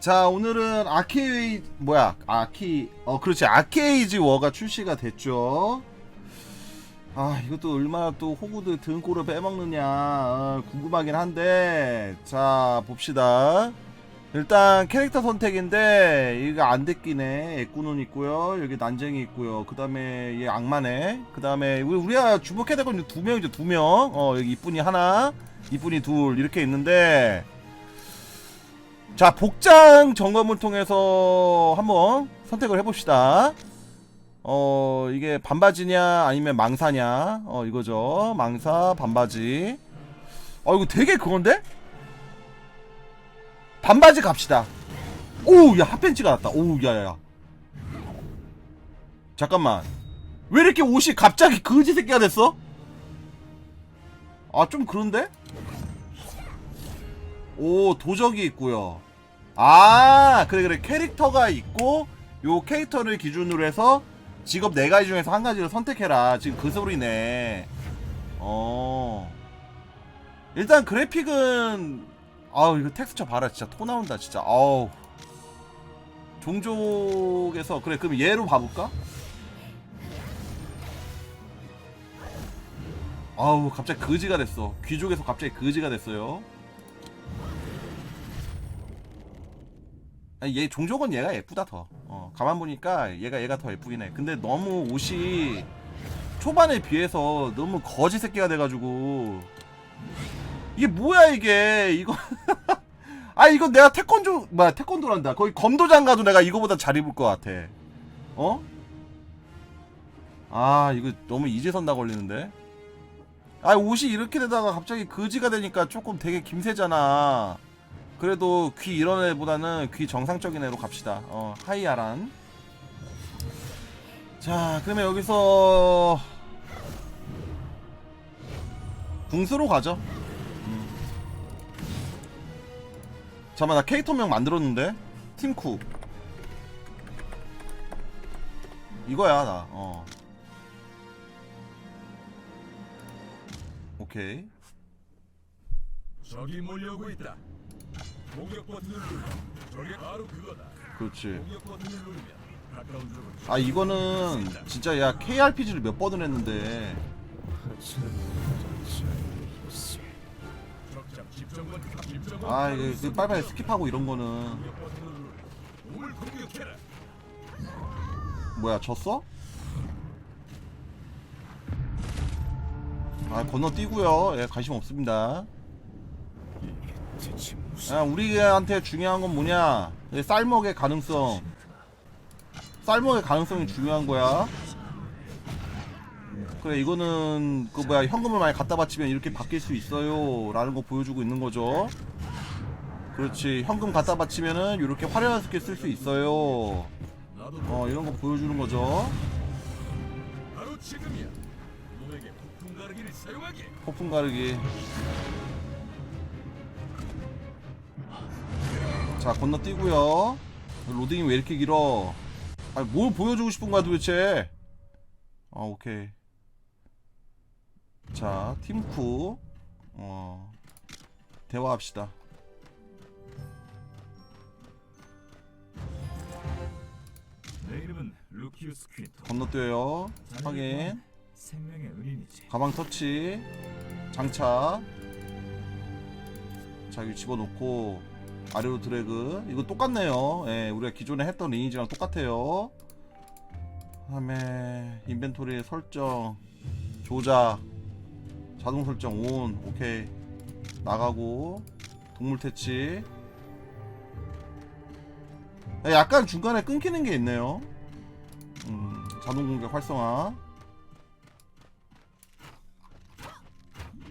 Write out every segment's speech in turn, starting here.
자 오늘은 아케이 뭐야? 아키 어 그렇지. 아케이지 워가 출시가 됐죠. 아 이것도 얼마나 또 호구들 등골을 빼먹느냐. 어, 궁금하긴 한데. 자 봅시다. 일단 캐릭터 선택인데 이거 안 데끼네. 애꾸눈 있고요. 여기 난쟁이 있고요. 그 다음에 얘 악마네. 그 다음에 우리 우리가 주목해야 될 건 두 명이죠 두명어 여기 이쁜이 하나 이쁜이 둘 이렇게 있는데 자 복장 점검을 통해서 한번 선택을 해봅시다. 어 이게 반바지냐 아니면 망사냐? 어 이거죠. 망사 반바지. 어 이거 되게 그건데? 반바지 갑시다. 오야 핫팬츠가 났다. 오우 야야야. 잠깐만. 왜 이렇게 옷이 갑자기 거지 새끼가 됐어? 아 좀 그런데? 오 도적이 있고요 아 그래 그래. 캐릭터가 있고 요 캐릭터를 기준으로 해서 직업 네 가지 중에서 한 가지를 선택해라. 지금 그 소리네. 어. 일단 그래픽은 아우 이거 텍스처 봐라. 진짜 토 나온다 진짜. 아우. 종족에서 그래 그럼 얘로 봐볼까? 아우 갑자기 거지가 됐어. 귀족에서 갑자기 거지가 됐어요 아니, 얘 종족은 얘가 예쁘다 더. 어, 가만 보니까 얘가 얘가 더 예쁘긴 해. 근데 너무 옷이 초반에 비해서 너무 거지 새끼가 돼가지고. 이게 뭐야 이게? 이거. 아 이거 내가 태권도 뭐야 태권도란다. 거의 검도장 가도 내가 이거보다 잘 입을 것 같아. 어? 아 이거 너무 이제선다 걸리는데? 아 옷이 이렇게 되다가 갑자기 거지가 되니까 조금 되게 김새잖아 그래도 귀 이런 애보다는 귀 정상적인 애로 갑시다. 어, 하이아란. 자, 그러면 여기서 궁수로 가죠. 음. 잠깐만, 나 캐릭터명 만들었는데? 팀쿠. 이거야, 나. 어. 오케이. 적이 몰려오고 있다. 공격 버튼을 누르면 저게 바로 그거다. 그렇지. 공격 버튼을 누르면 가까운 적은 아, 이거는 진짜 야, KRPG를 몇 번을 했는데. 적장 집정관 집정관 아, 이거 그 빨리빨리 스킵하고 이런 거는. 공격 버튼을 누르면 몸을 공격해라. 뭐야 졌어? 아 건너뛰고요 예 관심 없습니다 대체 야, 우리한테 중요한 건 뭐냐? 예, 쌀먹의 가능성. 쌀먹의 가능성이 중요한 거야. 그래 이거는 그 뭐야 현금을 많이 갖다 바치면 이렇게 바뀔 수 있어요. 라는 거 보여주고 있는 거죠. 그렇지. 현금 갖다 바치면은 이렇게 화려한 스킬 쓸수 있어요. 어 이런 거 보여주는 거죠. 폭풍 가르기 자 건너뛰고요. 로딩이 왜 이렇게 길어? 아니 뭘 보여주고 싶은 거야 도대체? 아 오케이. 자 팀쿠. 어 대화합시다. 내 이름은 루키우스 퀸토. 건너뛰어요. 확인. 생명의 은인이지. 가방 터치. 장착 자 이거 집어넣고 아래로 드래그. 이거 똑같네요. 예 우리가 기존에 했던 리니지랑 똑같아요. 다음에 인벤토리 설정 조작 자동 설정 온. 오케이. 나가고. 동물 퇴치. 예, 약간 중간에 끊기는 게 있네요. 음, 자동 공격 활성화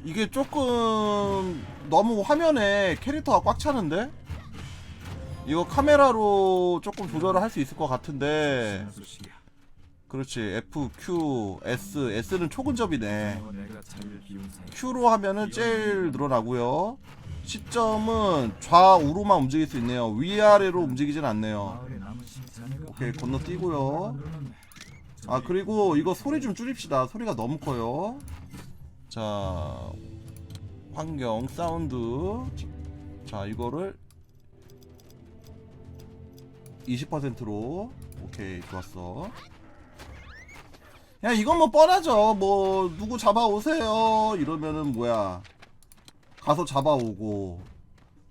이게 조금 너무 화면에 캐릭터가 꽉 차는데? 이거 카메라로 조금 조절을 할 수 있을 것 같은데. 그렇지 F, Q, S, S는 초근접이네. Q로 하면은 제일 늘어나고요 시점은 좌우로만 움직일 수 있네요 위아래로 움직이진 않네요 오케이, 건너뛰고요. 아 그리고 이거 소리 좀 줄입시다 소리가 너무 커요 자 환경 사운드. 자 이거를 20%로. 오케이 좋았어. 야 이건 뭐 뻔하죠. 뭐 누구 잡아오세요. 이러면은 뭐야? 가서 잡아오고.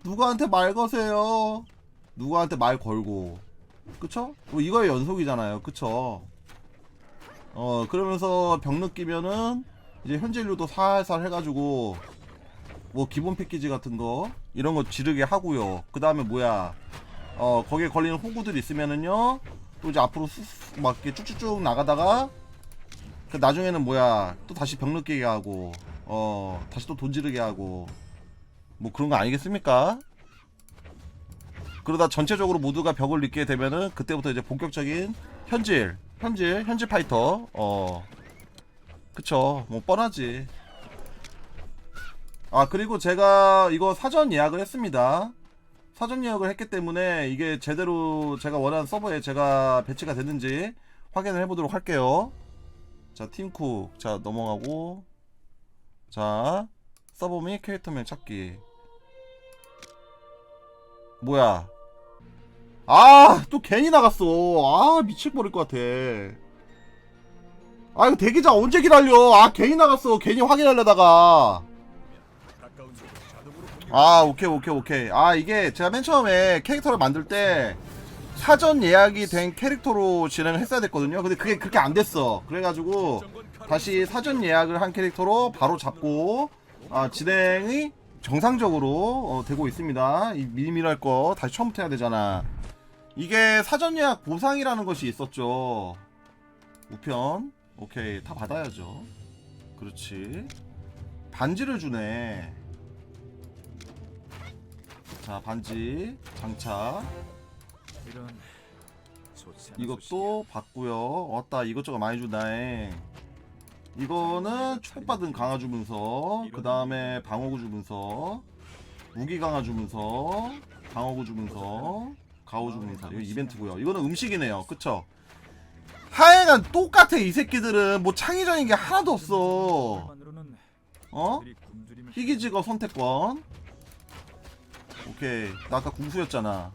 누구한테 말 거세요? 누구한테 말 걸고. 그쵸? 뭐 이거의 연속이잖아요. 그쵸? 어 그러면서 병 느끼면은 이제 현질료도 살살 해가지고 뭐 기본 패키지 같은 거 이런 거 지르게 하고요. 그 다음에 뭐야? 어 거기에 걸리는 호구들 있으면은요 또 이제 앞으로 쑥- 막 이렇게 쭉쭉쭉 나가다가 그 나중에는 뭐야? 또 다시 병 느끼게 하고 어 다시 또 돈 지르게 하고 뭐 그런 거 아니겠습니까? 그러다 전체적으로 모두가 벽을 느끼게 되면은 그때부터 이제 본격적인 현질 현질 현질 파이터 어 그쵸. 뭐 뻔하지. 아 그리고 제가 이거 사전 예약을 했습니다. 사전 예약을 했기 때문에 이게 제대로 제가 원하는 서버에 제가 배치가 됐는지 확인을 해보도록 할게요. 자 팀쿡 자 넘어가고. 자 서버 및 캐릭터명 찾기. 뭐야? 아 또 괜히 나갔어. 아 미쳐버릴 것 같아 아 이거 대기자 언제 기다려? 아 괜히 나갔어. 괜히 확인하려다가. 아 오케이 오케이 오케이. 아 이게 제가 맨 처음에 캐릭터를 만들 때 사전 예약이 된 캐릭터로 진행을 했어야 됐거든요. 근데 그게 그렇게 안 됐어. 그래가지고 다시 사전 예약을 한 캐릭터로 바로 잡고 아, 진행이 정상적으로 어, 되고 있습니다. 이 미니미랄 거 다시 처음부터 해야 되잖아. 이게 사전 예약 보상이라는 것이 있었죠. 우편 오케이 다 받아야죠. 그렇지. 반지를 주네. 자 반지 장착 이런 좋지 않은 소식이야. 이것도 받고요. 왔다 이것저것 많이 주다잉. 이거는 축복받은 강화 주문서 그 다음에 방어구 주문서 무기 강화 주문서 방어구 주문서 가오 주문서. 이거 이벤트고요. 이거는 음식이네요. 그쵸 하여간 똑같아 이 새끼들은. 뭐 창의적인 게 하나도 없어. 어? 희귀직업 선택권. 오케이. 나 아까 궁수였잖아.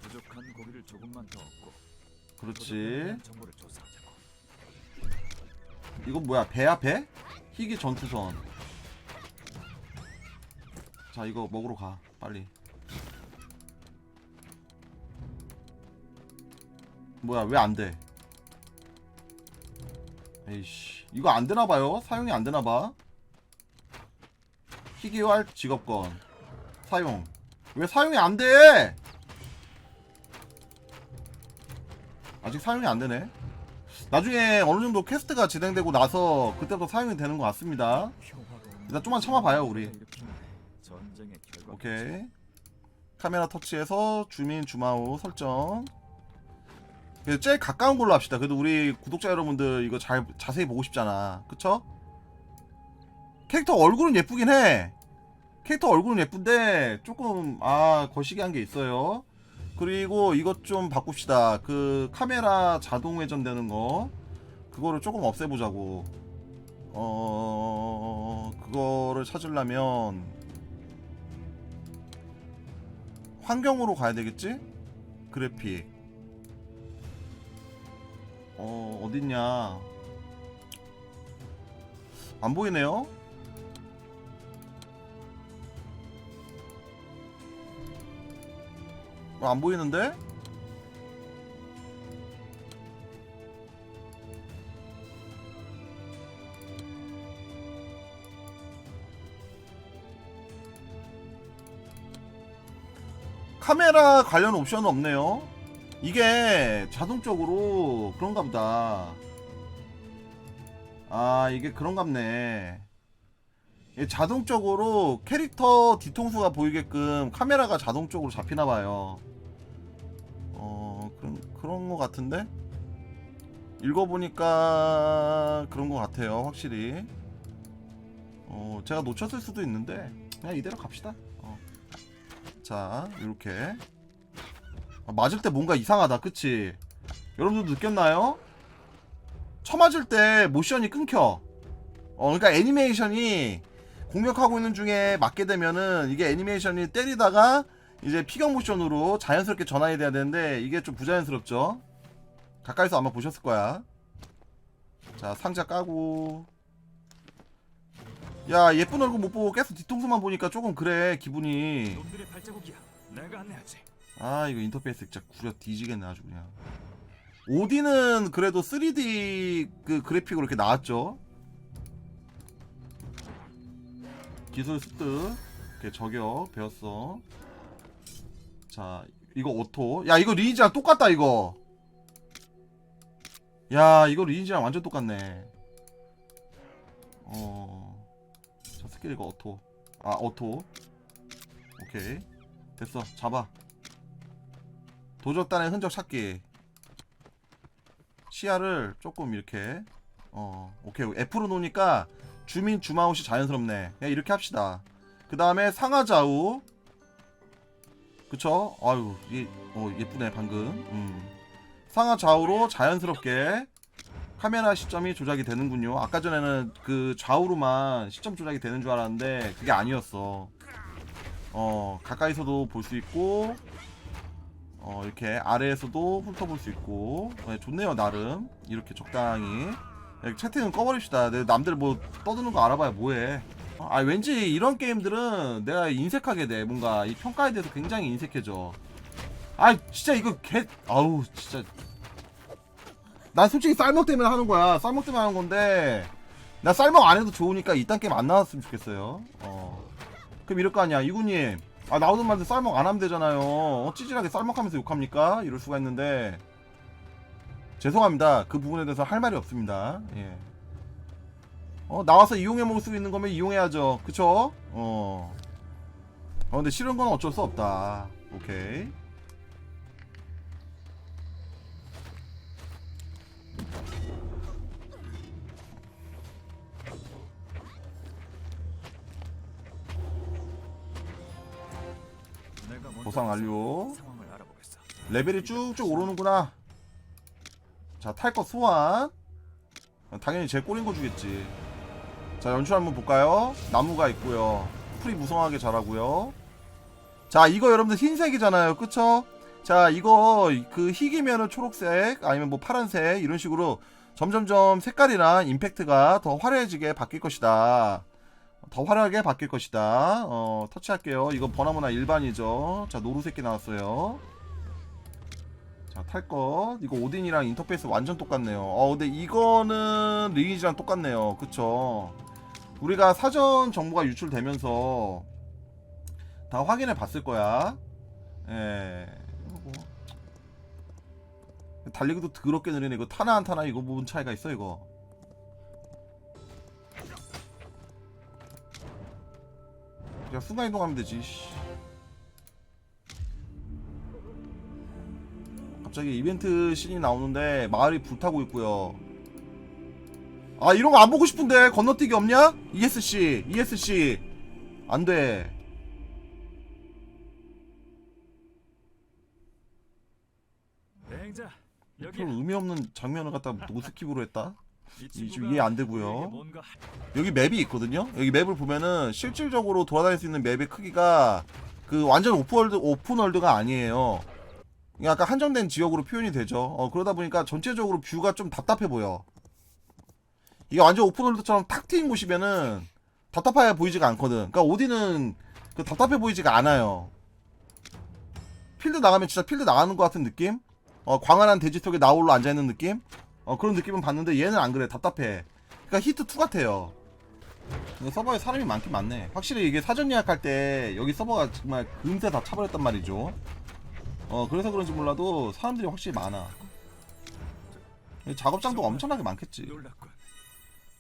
그렇지. 이건 뭐야? 배야 배? 희귀 전투선. 자 이거 먹으러 가. 빨리. 뭐야? 왜 안돼 에이씨 이거 안 되나봐요 사용이 안 되나봐 희귀활 직업권 사용 왜 사용이 안 돼 아직 사용이 안 되네 나중에 어느 정도 퀘스트가 진행되고 나서 그때부터 사용이 되는 것 같습니다. 일단 좀만 참아봐요, 우리. 오케이. 카메라 터치해서 주민 주마우 설정. 그래도 제일 가까운 걸로 합시다. 그래도 우리 구독자 여러분들 이거 잘 자세히 보고 싶잖아. 그쵸? 캐릭터 얼굴은 예쁘긴 해. 캐릭터 얼굴은 예쁜데 조금 아 거시기 한 게 있어요. 그리고 이것 좀 바꿉시다. 그 카메라 자동 회전되는 거 그거를 조금 없애보자고. 어 그거를 찾으려면 환경으로 가야 되겠지? 그래픽. 어 어딨냐? 안 보이네요. 어, 안 보이는데? 카메라 관련 옵션은 없네요. 이게 자동적으로 그런가 보다. 아, 이게 그런갑네. 이게 자동적으로 캐릭터 뒤통수가 보이게끔 카메라가 자동적으로 잡히나 봐요. 어, 그런 그런 거 같은데? 읽어보니까 그런 거 같아요, 확실히. 어, 제가 놓쳤을 수도 있는데 그냥 이대로 갑시다. 어. 자, 이렇게 아, 맞을 때 뭔가 이상하다, 그치? 여러분도 느꼈나요? 쳐맞을 때 모션이 끊겨. 어, 그러니까 애니메이션이 공격하고 있는 중에 맞게 되면은 이게 애니메이션이 때리다가 이제 피격 모션으로 자연스럽게 전환이 돼야 되는데 이게 좀 부자연스럽죠 가까이서 아마 보셨을 거야 자 상자 까고 야 예쁜 얼굴 못 보고 계속 뒤통수만 보니까 조금 그래 기분이 놈들의 발자국이야. 내가 안내하지. 아 이거 인터페이스 진짜 구려 뒤지겠네 아주 그냥. 오디는 그래도 3D 그 그래픽으로 이렇게 나왔죠? 기술 습득. 이렇게 저격 배웠어. 자 이거 오토. 야 이거 리니지랑 똑같다 이거. 야 이거 리니지랑 완전 똑같네. 어자 스킬 이거 오토. 아 오토. 오케이. 됐어. 잡아 도적단의 흔적 찾기. 시야를 조금 이렇게 어 오케이. F로 놓으니까 주민 줌아웃이 자연스럽네. 그냥 이렇게 합시다. 그 다음에 상하 좌우. 그쵸? 아유 예, 어, 예쁘네 방금. 음. 상하 좌우로 자연스럽게 카메라 시점이 조작이 되는군요. 아까 전에는 그 좌우로만 시점 조작이 되는 줄 알았는데 그게 아니었어. 어 가까이서도 볼 수 있고 어 이렇게 아래에서도 훑어볼 수 있고. 네, 좋네요 나름. 이렇게 적당히. 네, 채팅은 꺼버립시다. 내 남들 뭐 떠드는 거 알아봐야 뭐해. 아 왠지 이런 게임들은 내가 인색하게 돼. 뭔가 이 평가에 대해서 굉장히 인색해져. 아 진짜 이거 개 아우 진짜. 난 솔직히 쌀먹 때문에 하는 거야. 쌀먹 때문에 하는 건데 나 쌀먹 안 해도 좋으니까 이딴 게임 안 나왔으면 좋겠어요. 어. 그럼 이럴 거 아니야. 이구님 아 나오는 말들 쌀먹 안 하면 되잖아요 어, 찌질하게 쌀먹하면서 욕합니까? 이럴 수가 있는데 죄송합니다 그 부분에 대해서 할 말이 없습니다 예. 어 나와서 이용해 먹을 수 있는 거면 이용해야죠 그쵸? 어. 어 근데 싫은 건 어쩔 수 없다 오케이 보상 완료. 상황을 알아보겠어. 레벨이 쭉쭉 오르는구나. 자탈거 소환. 어, 당연히 제 꼬린 거 주겠지. 자 연출 한번 볼까요? 나무가 있고요. 풀이 무성하게 자라고요. 자 이거 여러분들 흰색이잖아요. 그쵸? 자 이거 그 희기면은 초록색 아니면 뭐 파란색 이런 식으로 점점점 색깔이나 임팩트가 더 화려해지게 바뀔 것이다 더 화려하게 바뀔 것이다 어 터치할게요 이거 버나무나 일반이죠 자 노루새끼 나왔어요 자, 탈 것. 이거 오딘이랑 인터페이스 완전 똑같네요. 어, 근데 이거는 리니지랑 똑같네요. 그쵸? 우리가 사전 정보가 유출되면서 다 확인해 봤을 거야. 예. 뭐. 달리기도 더럽게 느리네. 이거 타나 안 타나 이거 부분 차이가 있어, 이거. 그냥 순간 이동하면 되지. 씨. 갑자기 이벤트 씬이 나오는데 마을이 불타고 있고요. 아 이런 거 안 보고 싶은데 건너뛰기 없냐? ESC, ESC 안 돼. 맹자 여기 별 의미 없는 장면을 갖다 노스킵으로 했다. 친구가 이해 안 되고요. 여기 맵이 있거든요. 여기 맵을 보면은 실질적으로 돌아다닐 수 있는 맵의 크기가 그 완전 오픈월드 오픈월드가 아니에요. 약간 한정된 지역으로 표현이 되죠. 어, 그러다 보니까 전체적으로 뷰가 좀 답답해 보여. 이게 완전 오픈월드처럼 탁 트인 곳이면은 답답해 보이지가 않거든. 그러니까 오디는 그 답답해 보이지가 않아요. 필드 나가면 진짜 필드 나가는 것 같은 느낌? 어, 광활한 대지 속에 나홀로 앉아 있는 느낌? 어, 그런 느낌은 봤는데 얘는 안 그래. 답답해. 그러니까 히트 2 같아요. 서버에 사람이 많긴 많네. 확실히 이게 사전 예약할 때 여기 서버가 정말 금세 다 차버렸단 말이죠. 어 그래서 그런지 몰라도 사람들이 확실히 많아. 작업장도 엄청나게 많겠지.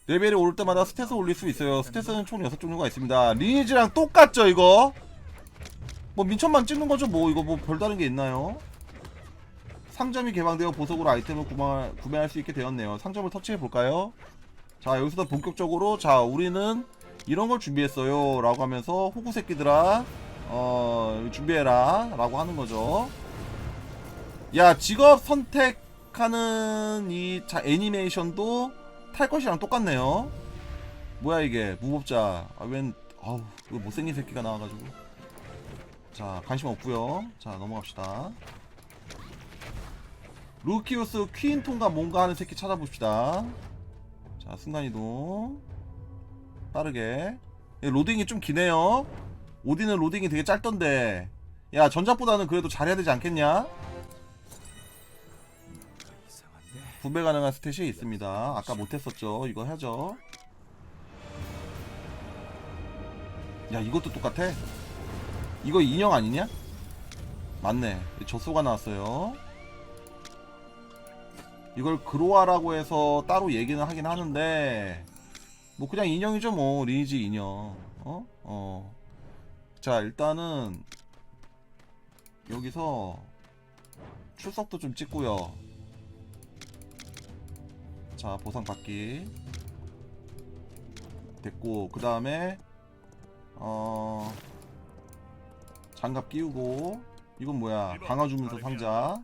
레벨이 오를 때마다 스탯을 올릴 수 있어요. 스탯은 총 6종류가 있습니다. 리니지랑 똑같죠 이거? 뭐 민천만 찍는 거죠 뭐 이거 뭐 별다른 게 있나요? 상점이 개방되어 보석으로 아이템을 구마, 구매할 수 있게 되었네요. 상점을 터치해 볼까요? 자 여기서 본격적으로 자 우리는 이런 걸 준비했어요. 라고 하면서 호구 새끼들아 어 준비해라. 라고 하는 거죠. 야 직업 선택하는 이 자 애니메이션도 탈 것이랑 똑같네요. 뭐야 이게? 무법자. 아 웬 아우 이거 못생긴 새끼가 나와가지고. 자 관심 없고요. 자 넘어갑시다 루키우스 퀸 통과 뭔가 하는 새끼 찾아봅시다. 자 순간이동. 빠르게. 예, 로딩이 좀 기네요. 오디는 로딩이 되게 짧던데. 야 전작보다는 그래도 잘해야 되지 않겠냐. 분배 가능한 스탯이 있습니다. 아까 못했었죠. 이거 하죠. 야 이것도 똑같아? 이거 인형 아니냐? 맞네. 젖소가 나왔어요 이걸 그로아라고 해서 따로 얘기는 하긴 하는데 뭐 그냥 인형이죠 뭐 리니지 인형 어? 어. 자 일단은 여기서 출석도 좀 찍고요 자 보상 받기 됐고 그 다음에 어 장갑 끼우고 이건 뭐야 강화 주문서 상자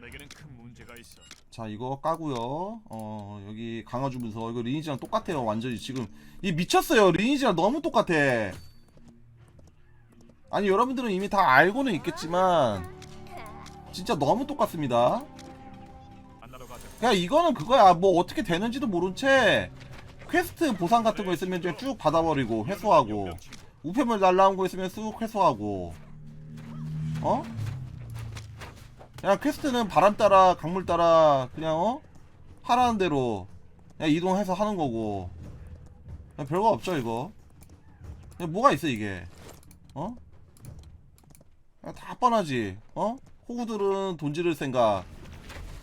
내게는 큰 문제가 있어. 자 이거 까고요. 어 여기 강화 주문서. 이거 리니지랑 똑같아요 완전히. 지금 이 미쳤어요. 리니지랑 너무 똑같아. 아니 여러분들은 이미 다 알고는 있겠지만 진짜 너무 똑같습니다. 그냥 이거는 그거야. 뭐 어떻게 되는지도 모른 채 퀘스트 보상 같은 거 있으면 쭉 받아버리고 회수하고. 우편물 날라온 거 있으면 쑥 회수하고. 어? 그냥 퀘스트는 바람 따라 강물 따라 그냥 어? 하라는 대로 그냥 이동해서 하는 거고. 그냥 별거 없죠 이거. 그냥 뭐가 있어 이게? 어? 그냥 다 뻔하지. 어? 호구들은 돈 지를 생각.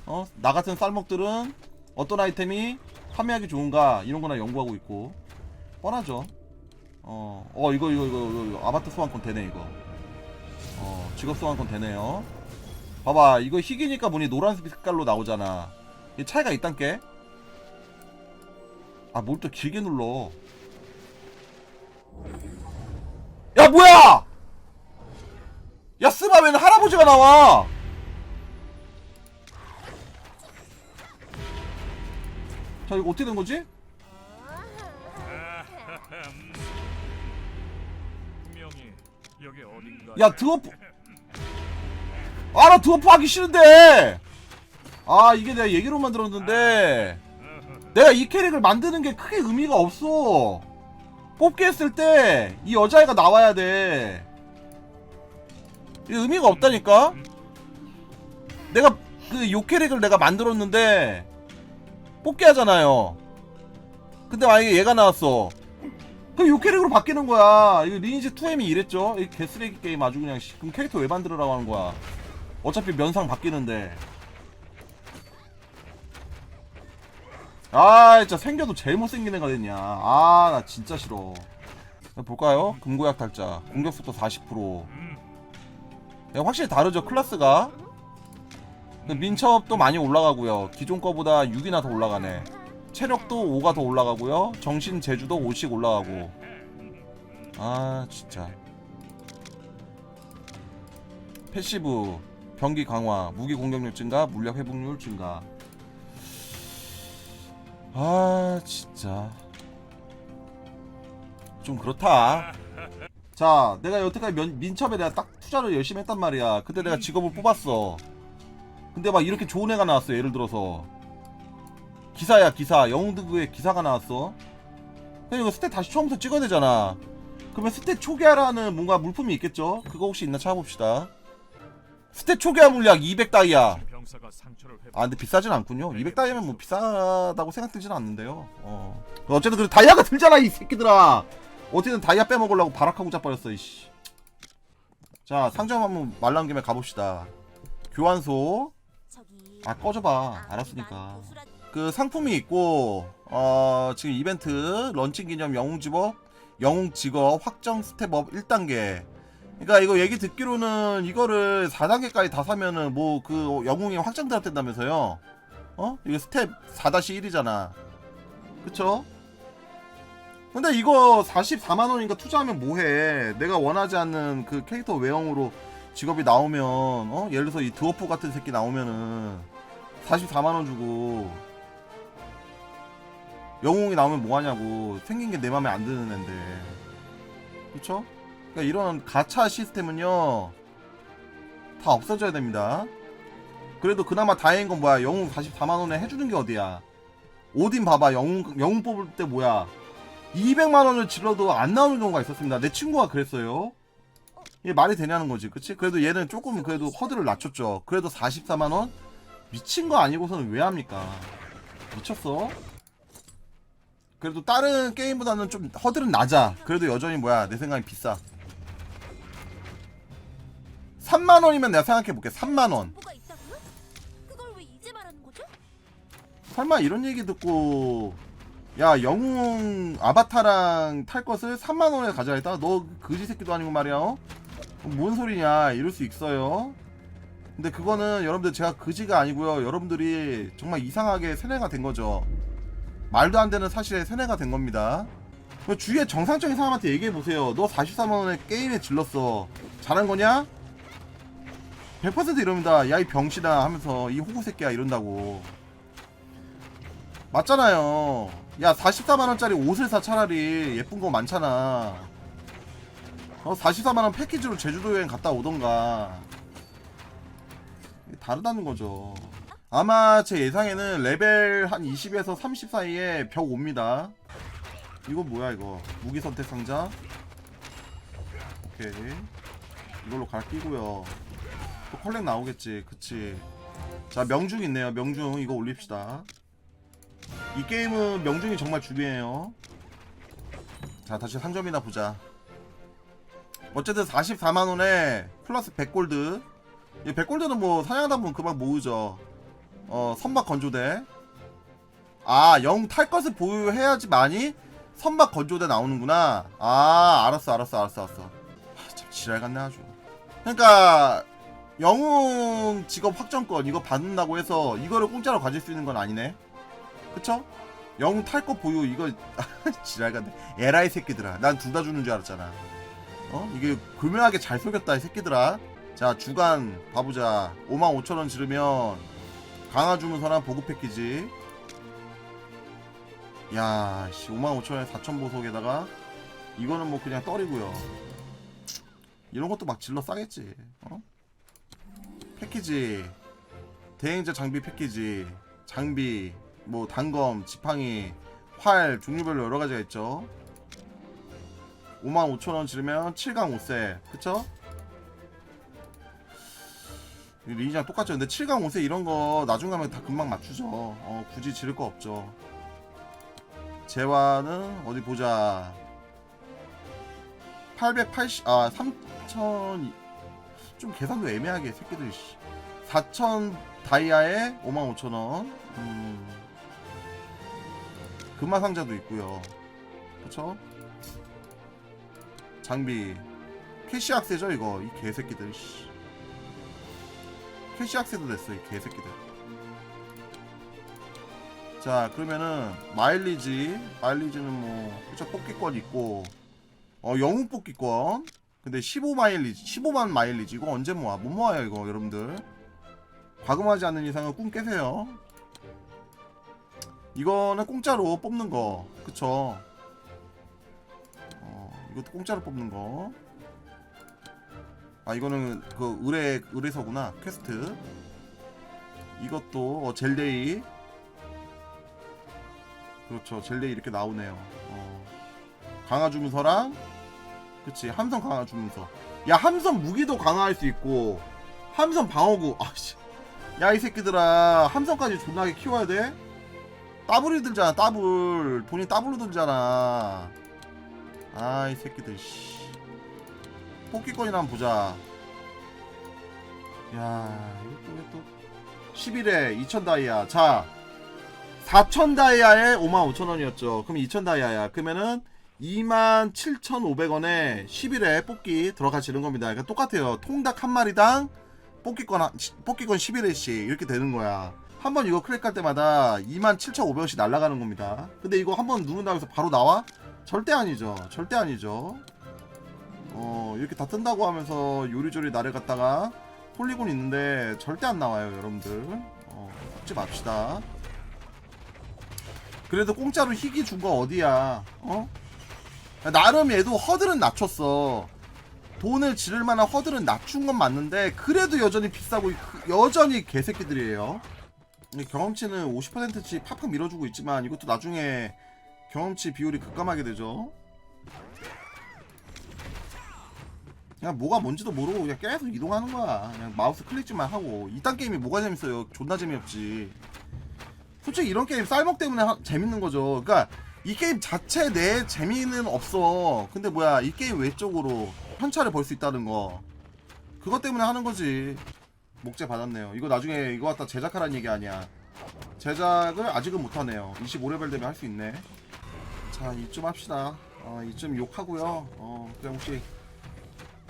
어? 나 같은 쌀먹들은 어떤 아이템이 판매하기 좋은가 이런 거나 연구하고 있고. 뻔하죠. 어, 어 이거 이거 이거 이거, 이거. 아바타 소환권 되네 이거. 어 직업 소환권 되네요 봐봐 이거 희귀니까 보니 노란색 색깔로 나오잖아 이 차이가 있단께 아뭘 또 길게 눌러 야 뭐야 야 스바면 할아버지가 나와 자 이거 어떻게 된 거지? 분명히 여기 어딘가. 야 드워프 아 나 드워프 하기 싫은데. 아 이게 내가 얘기로만 들었는데. 내가 이 캐릭을 만드는 게 크게 의미가 없어. 뽑기 했을 때 이 여자애가 나와야 돼. 이게 의미가 없다니까? 내가 그 요 캐릭을 내가 만들었는데 뽑기 하잖아요. 근데 만약에 얘가 나왔어. 그럼 요 캐릭으로 바뀌는 거야. 이거 리니지 2M이 이랬죠? 이 개쓰레기 게임 아주 그냥 씨, 그럼 캐릭터 왜 만들으라고 하는 거야? 어차피 면상 바뀌는데. 아, 진짜 생겨도 제일 못생긴 애가 됐냐. 아, 나 진짜 싫어. 볼까요? 금고약 달자. 공격 속도 40%. 야, 확실히 다르죠, 클래스가. 그 민첩도 많이 올라가고요. 기존 거보다 6이나 더 올라가네. 체력도 5가 더 올라가고요. 정신 제주도 5씩 올라가고. 아 진짜. 패시브 병기 강화, 무기 공격력 증가, 물약 회복률 증가. 아 진짜. 좀 그렇다. 자, 내가 여태까지 면, 민첩에 내가 딱 투자를 열심히 했단 말이야. 근데 내가 직업을 뽑았어. 근데 막 이렇게 좋은 애가 나왔어. 예를 들어서. 기사야 기사 영웅드그의 기사가 나왔어 그럼 이거 스탯 다시 처음부터 찍어야 되잖아 그러면 스탯 초기화라는 뭔가 물품이 있겠죠 그거 혹시 있나 찾아봅시다 스탯 초기화 물약 200다이아. 병사가 상처를 회복. 아 근데 비싸진 않군요. 200다이아면 뭐 비싸다고 생각되진 않는데요. 어. 어쨌든 그 다이아가 들잖아 이 새끼들아. 어쨌든 다이아 빼먹으려고 발악하고 자빠졌어 이씨. 자 상점 한번 말란 김에 가봅시다. 교환소. 아 꺼져봐. 알았으니까. 그 상품이 있고 어 지금 이벤트 런칭 기념 영웅 직업 영웅 직업 확정 스텝업 1단계 그러니까 이거 얘기 듣기로는 이거를 4단계까지 다 사면은 뭐 그 영웅이 확정된다면서요? 어? 이거 스텝 4-1이잖아. 그쵸? 근데 이거 44만 원인가 투자하면 뭐해? 내가 원하지 않는 그 캐릭터 외형으로 직업이 나오면 어? 예를 들어서 이 드워프 같은 새끼 나오면은 44만 원 주고 영웅이 나오면 뭐하냐고 생긴 게 내 맘에 안 드는 앤데. 그쵸? 그러니까 이런 가차 시스템은요 다 없어져야 됩니다. 그래도 그나마 다행인 건 뭐야 영웅 44만 원에 해주는 게 어디야? 오딘 봐봐 영웅 영웅 뽑을 때 뭐야 200만 원을 질러도 안 나오는 경우가 있었습니다. 내 친구가 그랬어요. 이게 말이 되냐는 거지, 그치? 그래도 얘는 조금 그래도 허들을 낮췄죠. 그래도 44만 원 미친 거 아니고서는 왜 합니까? 미쳤어? 그래도 다른 게임보다는 좀 허들은 낮아. 그래도 여전히 뭐야 내 생각엔 비싸. 3만 원이면 내가 생각해 볼게. 3만 원. 있다고요? 그걸 왜 이제 말하는 거죠? 설마 이런 얘기 듣고 야 영웅 아바타랑 탈 것을 3만 원에 가져야겠다. 너 그지 새끼도 아니고 말이야. 어? 뭔 소리냐? 이럴 수 있어요. 근데 그거는 여러분들 제가 그지가 아니고요. 여러분들이 정말 이상하게 세뇌가 된 거죠. 말도 안 되는 사실에 세뇌가 된 겁니다. 그 주위에 정상적인 사람한테 얘기해 보세요. 너 43만 원에 게임에 질렀어. 잘한 거냐? 100% 이럽니다. 야 이 병신아 하면서 이 호구 새끼야 이런다고. 맞잖아요. 야 44만 원짜리 옷을 사 차라리 예쁜 거 많잖아. 어 44만 원 패키지로 제주도 여행 갔다 오던가. 다르다는 거죠. 아마 제 예상에는 레벨 한 20에서 30 사이에 벽 옵니다. 이거 뭐야 이거 무기 선택 상자. 오케이 이걸로 갈 끼고요. 또 컬렉 나오겠지, 그치? 자 명중 있네요. 명중 이거 올립시다. 이 게임은 명중이 정말 중요해요. 자, 다시 상점이나 보자. 어쨌든 44만원에 플러스 100골드. 이 100골드는 뭐 사냥하다 보면 그만 모으죠. 어, 선박 건조대. 아, 영 탈 것을 보유해야지만이 선박 건조대 나오는구나. 아, 알았어, 알았어, 알았어, 알았어. 하, 참 지랄 같네 아주. 그러니까 영웅 직업 확정권 이거 받는다고 해서 이거를 공짜로 가질 수 있는 건 아니네. 그쵸? 영웅 탈 거 보유 이거 지랄같네 에라이 새끼들아 난 둘 다 주는 줄 알았잖아 어? 이게 교묘하게 잘 속였다 이 새끼들아 자 주간 봐보자 55,000원 지르면 강화 주문서랑 보급 패키지 야씨 55,000원에 4,000 보석에다가 이거는 뭐 그냥 떨이고요 이런 것도 막 질러 싸겠지 어? 패키지 대행자 장비 패키지 장비 뭐 단검, 지팡이, 활 종류별로 여러 가지가 있죠. 55,000원 지르면 7강 5세. 그쵸? 이 리니지랑 똑같죠. 근데 7강 5세 이런 거 나중 가면 다 금방 맞추죠. 어, 굳이 지를 거 없죠. 재화는 어디 보자. 880, 아, 3,000, 좀 계산도 애매하게, 새끼들, 씨. 4,000 다이아에 55,000원. 음. 금화 상자도 있고요. 그쵸? 장비 캐시 악세죠 이거 이 개새끼들 씨. 캐시 악세도 됐어 이 개새끼들 자 그러면은 마일리지 마일리지는 뭐 그쵸 뽑기권 있고 어 영웅 뽑기권 근데 15 마일리지 15만 마일리지. 이거 언제 모아? 못 모아요 이거 여러분들. 과금하지 않는 이상은 꿈 깨세요. 이거는 공짜로 뽑는 거. 그쵸? 어 이것도 공짜로 뽑는 거아 이거는 그 의뢰 의뢰서구나. 퀘스트. 이것도 어, 젤데이. 그렇죠. 젤데이 이렇게 나오네요. 어. 강화 주문서랑 그치 함성 강화 주문서. 야 함성 무기도 강화할 수 있고 함성 방어구 아씨. 야 이 새끼들아 함성까지 존나게 키워야 돼? 따블이 들잖아 따블. 돈이 따블로 들잖아. 아 이 새끼들 씨. 뽑기권이나 한번 보자. 야 이거 또, 또? 11회 2000 다이아. 자 4000 다이아에 55,000원이었죠. 그럼 2000 다이아야. 그러면은 27,500원에 11회 뽑기 들어가시는 겁니다 그러니까 똑같아요 통닭 한 마리당 뽑기권 한- 뽑기권 11회씩 이렇게 되는 거야 한 번 이거 클릭할 때마다 27,500원씩 날아가는 겁니다. 근데 이거 한 번 누른다고 해서 바로 나와? 절대 아니죠. 절대 아니죠. 어, 이렇게 다 뜬다고 하면서 요리조리 갖다가 폴리곤 있는데 절대 안 나와요, 여러분들. 어, 뽑지 맙시다. 그래도 공짜로 희귀 준 거 어디야? 어? 나름 얘도 허들은 낮췄어. 돈을 지를 만한 허들은 낮춘 건 맞는데 그래도 여전히 비싸고 그- 여전히 개새끼들이에요. 경험치는 50%치 팍팍 밀어주고 있지만 이것도 나중에 경험치 비율이 급감하게 되죠. 그냥 뭐가 뭔지도 모르고 그냥 계속 이동하는 거야. 그냥 마우스 클릭만 하고 이딴 게임이 뭐가 재밌어요? 존나 재미없지. 솔직히 이런 게임 쌀먹 때문에 하- 재밌는 거죠. 그러니까 이 게임 자체 내 재미는 없어. 근데 뭐야 이 게임 외적으로 현찰을 벌 수 있다는 거 그것 때문에 하는 거지. 목재 받았네요. 이거 나중에 이거 갖다 제작하라는 얘기 아니야. 제작을 아직은 못하네요. 25레벨 되면 할 수 있네. 자 이쯤 합시다. 어 이쯤 욕하고요. 어 그냥 혹시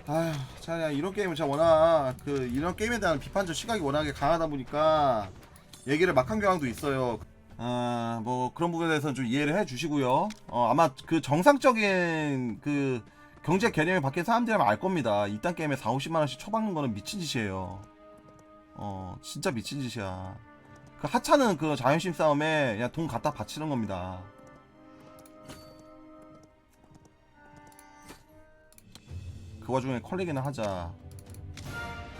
아휴 자 그냥 이런 게임은 제가 워낙 그 이런 게임에 대한 비판적 시각이 워낙에 강하다 보니까 얘기를 막 한 경향도 있어요. 아, 뭐 그런 부분에 대해서는 좀 이해를 해 주시고요. 어, 아마 그 정상적인 그 경제 개념이 바뀐 사람들이라면 알 겁니다. 이딴 게임에 4, 50만 원씩 쳐박는 거는 미친 짓이에요. 어, 진짜 미친 짓이야. 그 하찮은 그 자존심 싸움에 그냥 돈 갖다 바치는 겁니다. 그 와중에 컬리기는 하자.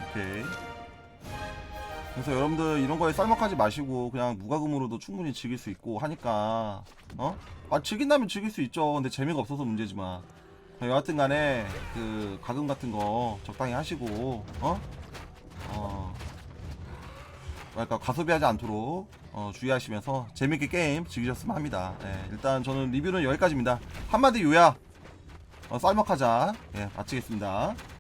오케이. 그래서 여러분들 이런 거에 쌀먹하지 마시고 그냥 무과금으로도 충분히 즐길 수 있고 하니까 어? 아 즐긴다면 즐길 수 있죠. 근데 재미가 없어서 문제지만 여하튼 간에 그 과금 같은 거 적당히 하시고 어? 어 그러니까 과소비하지 않도록 어, 주의하시면서 재밌게 게임 즐기셨으면 합니다. 예, 일단 저는 리뷰는 여기까지입니다. 한마디 요약 어, 쌀먹하자 예, 마치겠습니다.